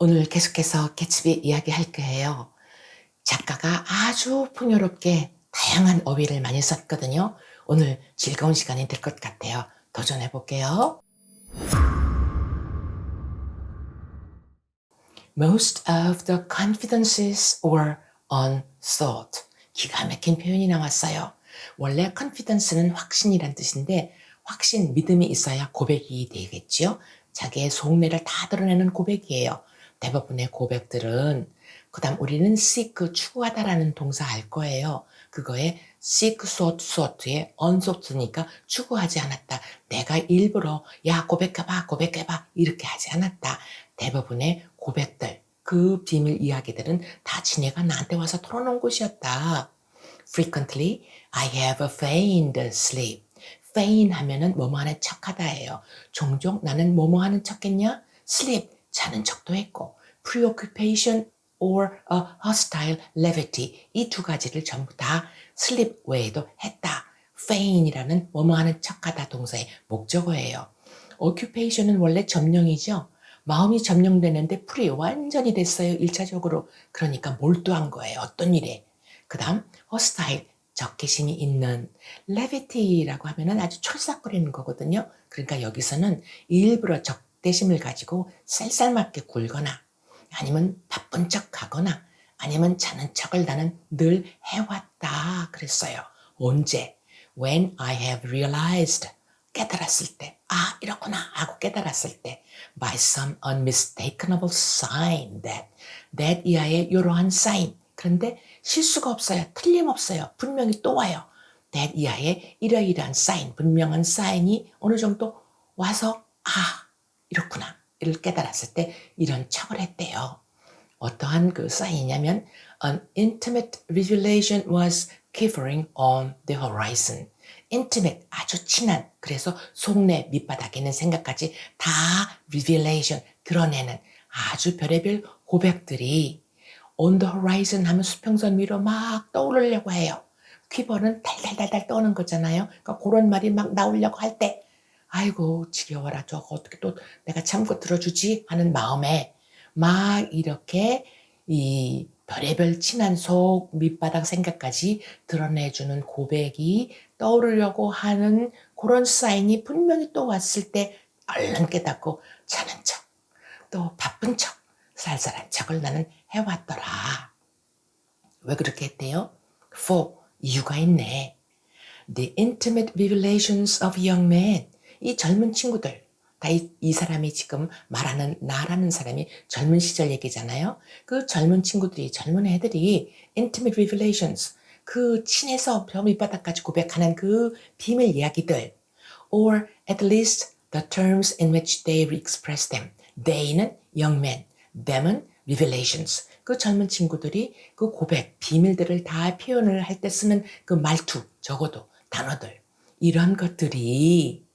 오늘 계속해서 개츠비 이야기할 거예요. 작가가 아주 풍요롭게 다양한 어휘를 많이 썼거든요. 오늘 즐거운 시간이 될 것 같아요. 도전해 볼게요. Most of the confidences were unthought. 기가 막힌 표현이 나왔어요. 원래 confidence는 확신이란 뜻인데 확신, 믿음이 있어야 고백이 되겠지요. 자기의 속내를 다 드러내는 고백이에요. 대부분의 고백들은 그다음 우리는 seek 추구하다라는 동사 알 거예요. 그거에 seek sought sought에 unsouught니까 추구하지 않았다. 내가 일부러 야 고백해봐 고백해봐 이렇게 하지 않았다. 대부분의 고백들 그 비밀 이야기들은 다 지네가 나한테 와서 털어놓은 곳이었다. Frequently, I have feigned sleep. feign 하면은 뭐뭐 하는 척하다예요. 종종 나는 뭐뭐 하는 척했냐? sleep, 자는 척도 했고, preoccupation or a hostile levity 이 두 가지를 전부 다 sleep 외에도 했다. feign이라는 뭐뭐 하는 척하다 동사의 목적어예요. occupation은 원래 점령이죠. 마음이 점령되는데 풀이 완전히 됐어요. 1차적으로. 그러니까 몰두한 거예요. 어떤 일에. 그 다음 hostile 적개심이 있는 levity라고 하면은 아주 철삭거리는 거거든요. 그러니까 여기서는 일부러 적대심을 가지고 쌀쌀맞게 굴거나 아니면 바쁜 척 하거나 아니면 자는 척을 나는 늘 해왔다 그랬어요. 언제? When I have realized 깨달았을 때, 아 이렇구나 하고 깨달았을 때, by some unmistakable sign that, that 이하의 이러한 sign. 그런데 실수가 없어요. 틀림없어요. 분명히 또 와요. that 이하의 이러이러한 sign, 분명한 사인이 어느 정도 와서 아 이렇구나 이 를 깨달았을 때 이런 척을 했대요. 어떠한 그 사인이냐면 an intimate revelation was quivering on the horizon. intimate 아주 친한 그래서 속내 밑바닥에 있는 생각까지 다 revelation 드러내는 아주 별의별 고백들이 on the horizon 하면 수평선 위로 막 떠오르려고 해요. 퀴버는 달달달달 떠오는 거잖아요. 그러니까 그런 말이 막 나오려고 할 때 아이고 지겨워라 저거 어떻게 또 내가 참고 들어주지 하는 마음에 막 이렇게 이 별의별 친한 속 밑바닥 생각까지 드러내주는 고백이 떠오르려고 하는 그런 사인이 분명히 또 왔을 때 얼른 깨닫고 자는 척, 또 바쁜 척, 쌀쌀한 척을 나는 해왔더라. 왜 그렇게 했대요? For 이유가 있네. The intimate revelations of young men. 이 젊은 친구들, 다이 사람이 지금 말하는 나라는 사람이 젊은 시절 얘기잖아요. 그 젊은 친구들이 젊은 애들이 intimate revelations 그 친해서 저 밑바닥까지 고백하는 그 비밀 이야기들 or at least the terms in which they express them. they는 young men, them은 revelations. 그 젊은 친구들이 그 고백, 비밀들을 다 표현을 할 때 쓰는 그 말투, 적어도 단어들. 이런 것들이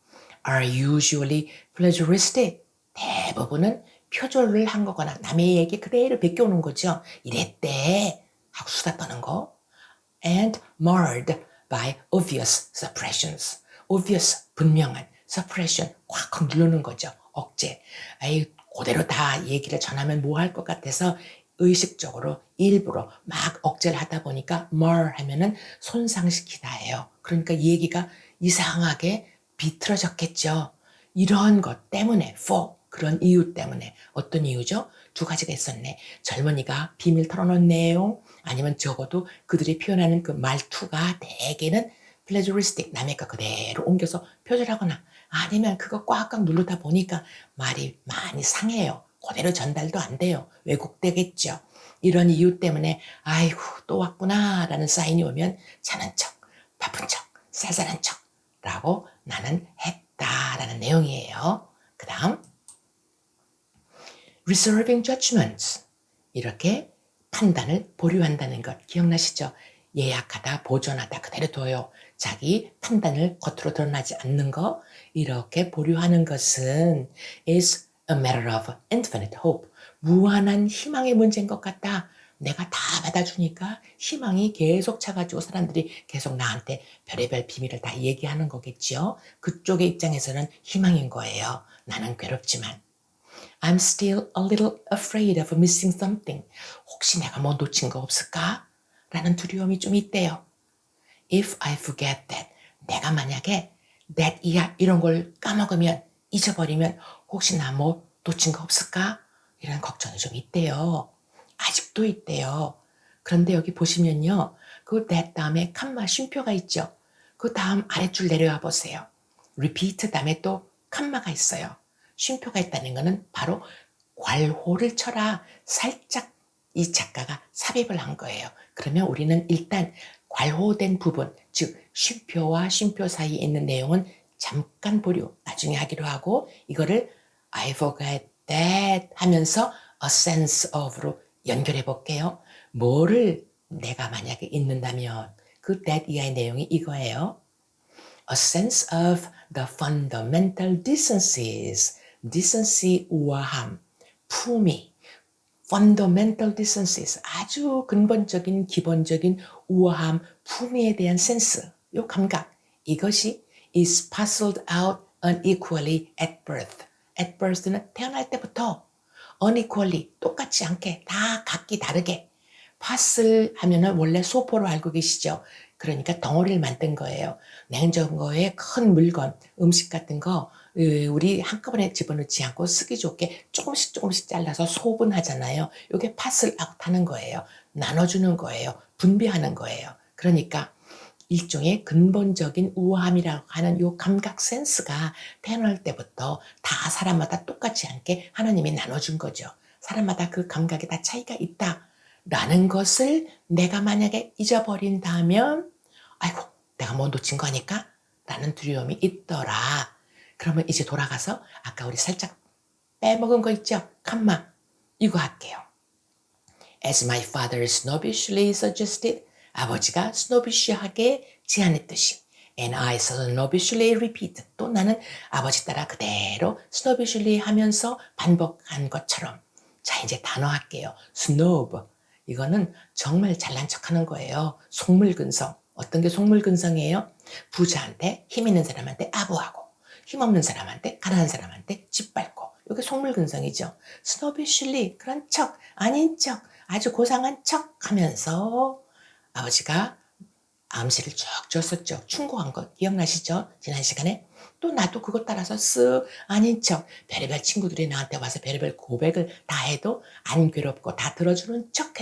are usually plagiaristic. 대부분은 표절을 한 거거나 남의 얘기 그대로 베껴오는 거죠. 이랬대. 하고 수다 떠는 거. and marred by obvious suppressions. obvious, 분명한 suppression, 꽉 누르는 거죠. 억제. 아이, 그대로 다 얘기를 전하면 뭐 할 것 같아서 의식적으로 일부러 막 억제를 하다 보니까 mar 하면은 손상시키다예요. 그러니까 얘기가 이상하게 비틀어졌겠죠. 이런 것 때문에 for 그런 이유 때문에 어떤 이유죠? 두 가지가 있었네. 젊은이가 비밀 털어놓은 내용 아니면 적어도 그들이 표현하는 그 말투가 대개는 플레저리스틱 남의 거 그대로 옮겨서 표절하거나 아니면 그거 꽉꽉 누르다 보니까 말이 많이 상해요. 그대로 전달도 안 돼요. 왜곡되겠죠. 이런 이유 때문에 아이고 또 왔구나 라는 사인이 오면 자는 척, 바쁜 척, 쌀쌀한 척 라고 나는 했다 라는 내용이에요. 그 다음 reserving judgments 이렇게 판단을 보류한다는 것 기억나시죠? 예약하다, 보존하다 그대로 둬요. 자기 판단을 겉으로 드러나지 않는 거 이렇게 보류하는 것은 is a matter of infinite hope. 무한한 희망의 문제인 것 같다. 내가 다 받아주니까 희망이 계속 차가지고 사람들이 계속 나한테 별의별 비밀을 다 얘기하는 거겠죠. 그쪽의 입장에서는 희망인 거예요. 나는 괴롭지만. I'm still a little afraid of missing something. 혹시 내가 뭐 놓친 거 없을까? 라는 두려움이 좀 있대요. If I forget that, 내가 만약에 that, 이야 이런 걸 까먹으면 잊어버리면 혹시 나 뭐 놓친 거 없을까? 이런 걱정이 좀 있대요. 아직도 있대요. 그런데 여기 보시면요. 그 다음에 칸마 쉼표가 있죠. 그 다음 아래줄 내려와 보세요. repeat 다음에 또 칸마가 있어요. 쉼표가 있다는 것은 바로 괄호를 쳐라 살짝 이 작가가 삽입을 한 거예요. 그러면 우리는 일단 괄호된 부분, 즉 쉼표와 쉼표 사이에 있는 내용은 잠깐 보류, 나중에 하기로 하고 이거를 I forgot that 하면서 a sense of로 연결해 볼게요. 뭐를 내가 만약에 잊는다면 그 that 이하의 내용이 이거예요. A sense of the fundamental decencies. decency 우아함, 품위, fundamental decencies 아주 근본적인 기본적인 우아함, 품위에 대한 센스, 요 감각 이것이 is parceled out unequally at birth. at birth는 태어날 때부터 unequally 똑같지 않게 다 각기 다르게 파슬 하면은 원래 소포로 알고 계시죠. 그러니까 덩어리를 만든 거예요. 냉장고에 큰 물건, 음식 같은 거 으, 우리 한꺼번에 집어넣지 않고 쓰기 좋게 조금씩 조금씩 잘라서 소분하잖아요. 이게 파슬 아웃 하는 거예요. 나눠주는 거예요. 분배하는 거예요. 그러니까 일종의 근본적인 우아함이라고 하는 요 감각 센스가 태어날 때부터 다 사람마다 똑같지 않게 하나님이 나눠준 거죠. 사람마다 그 감각에 다 차이가 있다. 라는 것을 내가 만약에 잊어버린다면, 아이고, 내가 뭐 놓친 거 아닐까? 라는 두려움이 있더라. 그러면 이제 돌아가서 아까 우리 살짝 빼먹은 거 있죠? 칸마. 이거 할게요. As my father snobbishly suggested, 아버지가 스노비쉬하게 제안했듯이 And I snobbishly repeat. 또 나는 아버지 따라 그대로 snobbishly 하면서 반복한 것처럼. 자, 이제 단어 할게요. snob. 이거는 정말 잘난 척 하는 거예요. 속물근성. 어떤 게 속물근성이에요? 부자한테 힘 있는 사람한테 아부하고 힘없는 사람한테 가난한 사람한테 짓밟고 이게 속물근성이죠. 스노비슐리 그런 척 아닌 척 아주 고상한 척 하면서 아버지가 암시를 쭉 줬었죠. 충고한 거 기억나시죠? 지난 시간에 또 나도 그것 따라서 쓱 아닌 척 별의별 친구들이 나한테 와서 별의별 고백을 다 해도 안 괴롭고 다 들어주는 척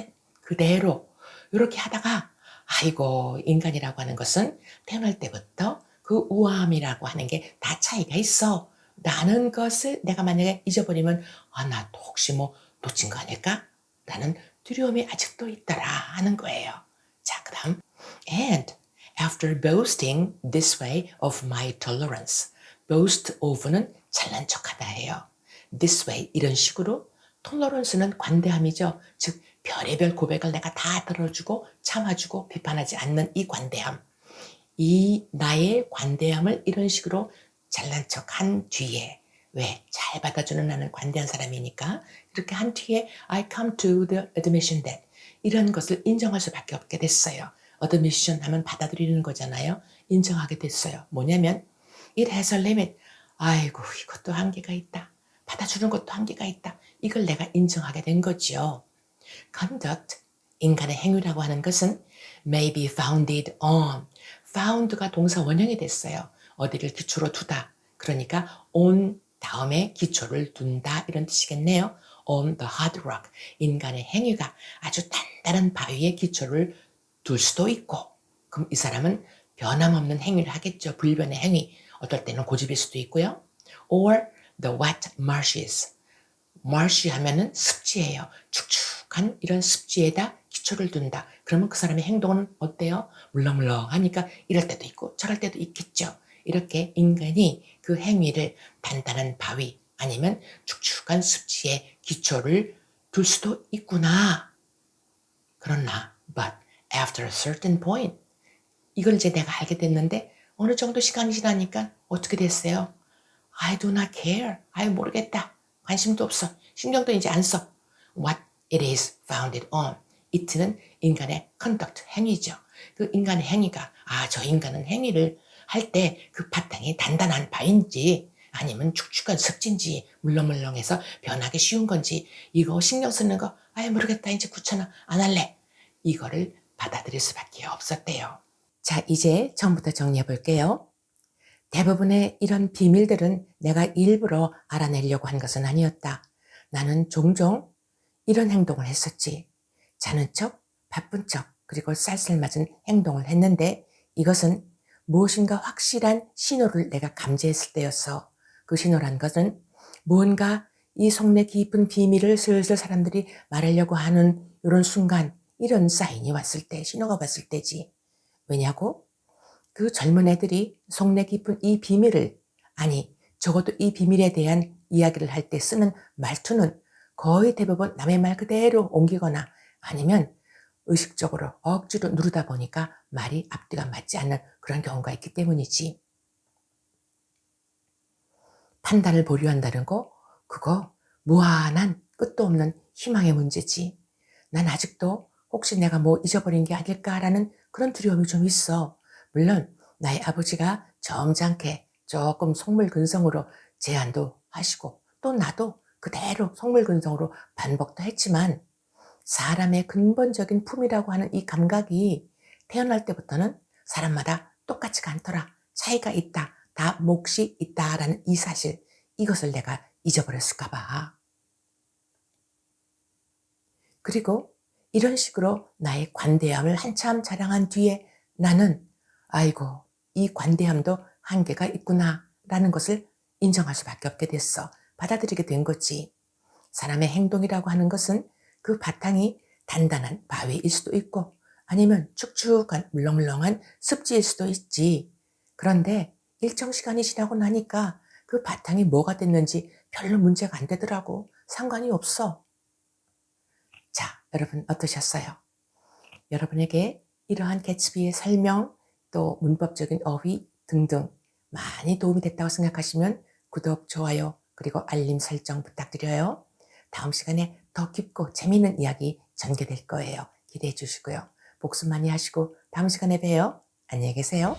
그대로 이렇게 하다가 아이고 인간이라고 하는 것은 태어날 때부터 그 우아함이라고 하는 게 다 차이가 있어. 라는 것을 내가 만약에 잊어버리면 아, 나또 혹시 뭐 놓친 거 아닐까? 라는 두려움이 아직도 있더라 하는 거예요. 자, 그 다음 And after boasting this way of my tolerance boast of는 잘난 척하다예요. this way 이런 식으로 tolerance는 관대함이죠. 즉 별의별 고백을 내가 다 들어주고 참아주고 비판하지 않는 이 관대함. 이 나의 관대함을 이런 식으로 잘난 척 한 뒤에 왜? 잘 받아주는 나는 관대한 사람이니까 이렇게 한 뒤에 I come to the admission that 이런 것을 인정할 수밖에 없게 됐어요. admission 하면 받아들이는 거잖아요. 인정하게 됐어요. 뭐냐면 a limit. 아이고 이것도 한계가 있다. 받아주는 것도 한계가 있다. 이걸 내가 인정하게 된 거죠. conduct, 인간의 행위라고 하는 것은 may be founded on. found가 동사 원형이 됐어요. 어디를 기초로 두다. 그러니까 on 다음에 기초를 둔다 이런 뜻이겠네요. on the hard rock. 인간의 행위가 아주 단단한 바위에 기초를 둘 수도 있고 그럼 이 사람은 변함없는 행위를 하겠죠. 불변의 행위. 어떨 때는 고집일 수도 있고요. or the wet marshes. marshy 하면은 습지예요. 축축한 이런 습지에다 기초를 둔다. 그러면 그 사람의 행동은 어때요? 물렁물렁 하니까 이럴 때도 있고 저럴 때도 있겠죠. 이렇게 인간이 그 행위를 단단한 바위 아니면 축축한 습지에 기초를 둘 수도 있구나. 그러나, but after a certain point, 이걸 이제 내가 알게 됐는데 어느 정도 시간이 지나니까 어떻게 됐어요? I do not care. 아이 모르겠다. 관심도 없어. 신경도 이제 안 써. What it is founded on. it는 인간의 conduct, 행위죠. 그 인간의 행위가, 아, 저 인간은 행위를 할 때 그 바탕이 단단한 바인지, 아니면 축축한 습진지 물렁물렁해서 변하기 쉬운 건지 이거 신경 쓰는 거 아예 모르겠다 이제 귀찮아 안 할래 이거를 받아들일 수밖에 없었대요. 자 이제 처음부터 정리해 볼게요. 대부분의 이런 비밀들은 내가 일부러 알아내려고 한 것은 아니었다. 나는 종종 이런 행동을 했었지. 자는 척, 바쁜 척, 그리고 쌀쌀맞은 행동을 했는데 이것은 무엇인가 확실한 신호를 내가 감지했을 때였어. 그 신호란 것은 무언가 이 속내 깊은 비밀을 슬슬 사람들이 말하려고 하는 이런 순간, 이런 사인이 왔을 때, 신호가 왔을 때지. 왜냐고? 그 젊은 애들이 속내 깊은 이 비밀을, 아니, 적어도 이 비밀에 대한 이야기를 할 때 쓰는 말투는 거의 대부분 남의 말 그대로 옮기거나 아니면 의식적으로 억지로 누르다 보니까 말이 앞뒤가 맞지 않는 그런 경우가 있기 때문이지. 판단을 보류한다는 거, 그거 무한한 끝도 없는 희망의 문제지. 난 아직도 혹시 내가 뭐 잊어버린 게 아닐까라는 그런 두려움이 좀 있어. 물론 나의 아버지가 점잖게 조금 속물근성으로 제안도 하시고 또 나도 그대로 속물근성으로 반복도 했지만 사람의 근본적인 품이라고 하는 이 감각이 태어날 때부터는 사람마다 똑같지가 않더라. 차이가 있다. 다 몫이 있다라는 이 사실, 이것을 내가 잊어버렸을까봐. 그리고 이런 식으로 나의 관대함을 한참 자랑한 뒤에 나는 아이고, 이 관대함도 한계가 있구나 라는 것을 인정할 수밖에 없게 됐어. 받아들이게 된 거지. 사람의 행동이라고 하는 것은 그 바탕이 단단한 바위일 수도 있고 아니면 축축한 물렁물렁한 습지일 수도 있지. 그런데 일정 시간이 지나고 나니까 그 바탕이 뭐가 됐는지 별로 문제가 안 되더라고. 상관이 없어. 자, 여러분 어떠셨어요? 여러분에게 이러한 개츠비의 설명, 또 문법적인 어휘 등등 많이 도움이 됐다고 생각하시면 구독, 좋아요, 그리고 알림 설정 부탁드려요. 다음 시간에 더 깊고 재미있는 이야기 전개될 거예요. 기대해 주시고요. 복습 많이 하시고 다음 시간에 봬요. 안녕히 계세요.